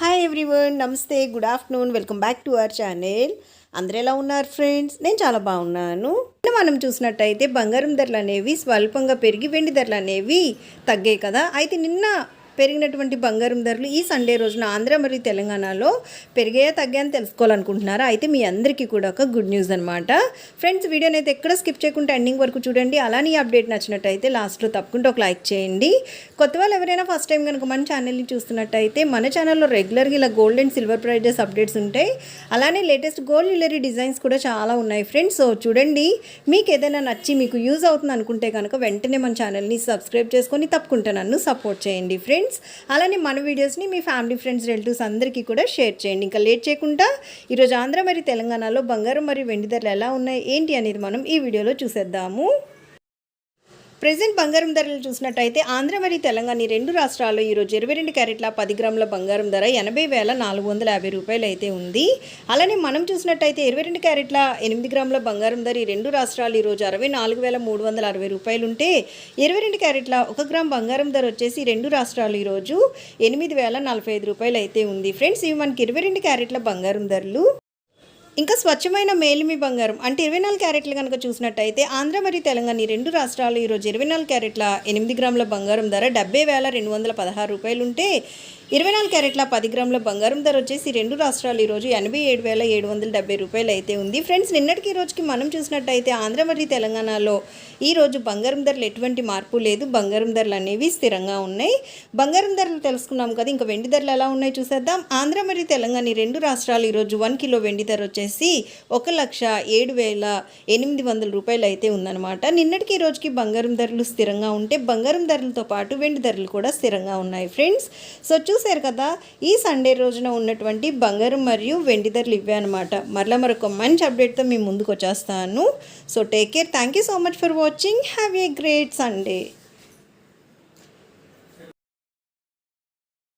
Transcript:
Hi everyone నమస్తే good afternoon welcome back to our channel అందరు ఎలా ఉన్నారు ఫ్రెండ్స్ నేను చాలా బాగున్నాను. మనం చూసినట్టయితే బంగారం ధరలు అనేవి స్వల్పంగా పెరిగి వెండి ధరలు అనేవి తగ్గాయి కదా. అయితే నిన్న పెరిగినటువంటి బంగారం ధరలు ఈ సండే రోజున ఆంధ్ర మరియు తెలంగాణలో పెరిగాయా తగ్గాయని తెలుసుకోవాలనుకుంటున్నారా? అయితే మీ అందరికీ కూడా ఒక గుడ్ న్యూస్ అనమాట ఫ్రెండ్స్ వీడియోని అయితే ఎక్కడ స్కిప్ చేయకుండా ఎండింగ్ వరకు చూడండి. అలానే అప్డేట్ నచ్చినట్టయితే లాస్ట్లో తప్పకుండా ఒక లైక్ చేయండి. కొత్త వాళ్ళు ఎవరైనా ఫస్ట్ టైం కనుక మన ఛానల్ని చూస్తున్నట్టయితే మన ఛానల్లో రెగ్యులర్గా ఇలా gold and silver prizes updates ఉంటాయి. అలానే లేటెస్ట్ గోల్డ్ జ్యువెలరీ డిజైన్స్ కూడా చాలా ఉన్నాయి ఫ్రెండ్స్ సో చూడండి. మీకు ఏదైనా నచ్చి మీకు యూజ్ అవుతుంది అనుకుంటే కనుక వెంటనే మన ఛానల్ని సబ్స్క్రైబ్ చేసుకొని తప్పకుండా నన్ను సపోర్ట్ చేయండి ఫ్రెండ్స్ అలానే మన వీడియోస్ని మీ ఫ్యామిలీ ఫ్రెండ్స్ రిలేటివ్స్ అందరికీ కూడా షేర్ చేయండి. ఇంకా లేట్ చేయకుండా ఈరోజు ఆంధ్ర మరియు తెలంగాణలో బంగారం మరియు వెండి ధరలు ఎలా ఉన్నాయి ఏంటి అనేది మనం ఈ వీడియోలో చూసేద్దాము. ప్రెసెంట్ బంగారం ధరలు చూసినట్టయితే ఆంధ్ర మరియు తెలంగాణ ఈ రెండు రాష్ట్రాల్లో ఈరోజు ఇరవై రెండు క్యారెట్ల పది గ్రాముల బంగారం ధర ఎనభై వేల నాలుగు వందల యాభై రూపాయలు అయితే ఉంది. అలానే మనం చూసినట్టయితే ఇరవై రెండు క్యారెట్ల ఎనిమిది గ్రాముల బంగారం ధర ఈ రెండు రాష్ట్రాలు ఈరోజు అరవై నాలుగు వేల మూడు వందల అరవై రూపాయలు ఉంటే ఇరవై రెండు క్యారెట్ల ఒక గ్రామ్ బంగారం ధర వచ్చేసి రెండు రాష్ట్రాలు ఈరోజు ఎనిమిది వేల నలభై ఐదు రూపాయలు అయితే ఉంది. ఫ్రెండ్స్ ఇవి మనకి ఇరవై రెండు క్యారెట్ల బంగారం ధరలు. ఇంకా స్వచ్ఛమైన మేలిమి బంగారం. అంటే ఇరవై నాలుగు క్యారెట్లు కనుక చూసినట్టయితే ఆంధ్ర మరియు తెలంగాణ ఈ రెండు రాష్ట్రాలు ఈరోజు ఇరవై నాలుగు క్యారెట్ల ఎనిమిది గ్రాముల బంగారం ధర డెబ్బై వేల రెండు వందల పదహారు రూపాయలు ఉంటే ఇరవై నాలుగు క్యారెట్ల పది గ్రాముల బంగారం ధర వచ్చేసి రెండు రాష్ట్రాలు ఈరోజు ఎనభై ఏడు వేల ఏడు వందల డెబ్బై రూపాయలు అయితే ఉంది. ఫ్రెండ్స్ నిన్నటికి రోజుకి మనం చూసినట్టయితే ఆంధ్ర మరియు తెలంగాణలో ఈ రోజు బంగారం ధరలు ఎటువంటి మార్పు లేదు. బంగారం ధరలు అనేవి స్థిరంగా ఉన్నాయి. బంగారం ధరలు తెలుసుకున్నాం కదా ఇంకా వెండి ధరలు ఎలా ఉన్నాయి చూసేద్దాం. ఆంధ్ర మరియు తెలంగాణ రెండు రాష్ట్రాలు ఈరోజు వన్ కిలో వెండి ధర వచ్చేసి ఒక లక్ష ఏడు వేల ఎనిమిది వందల రూపాయలు అయితే ఉందన్నమాట. నిన్నటికి ఈ రోజుకి బంగారం ధరలు స్థిరంగా ఉంటే బంగారం ధరలతో పాటు వెండి ధరలు కూడా స్థిరంగా ఉన్నాయి ఫ్రెండ్స్. సో చూశారు కదా ఈ సండే రోజున ఉన్నటువంటి బంగారు మరియు వెండి ధరలు ఇవే అనమాట మరలా మరొక మంచి అప్డేట్తో మీ ముందుకు వచ్చేస్తాను. So take care thank you so much for watching have a great Sunday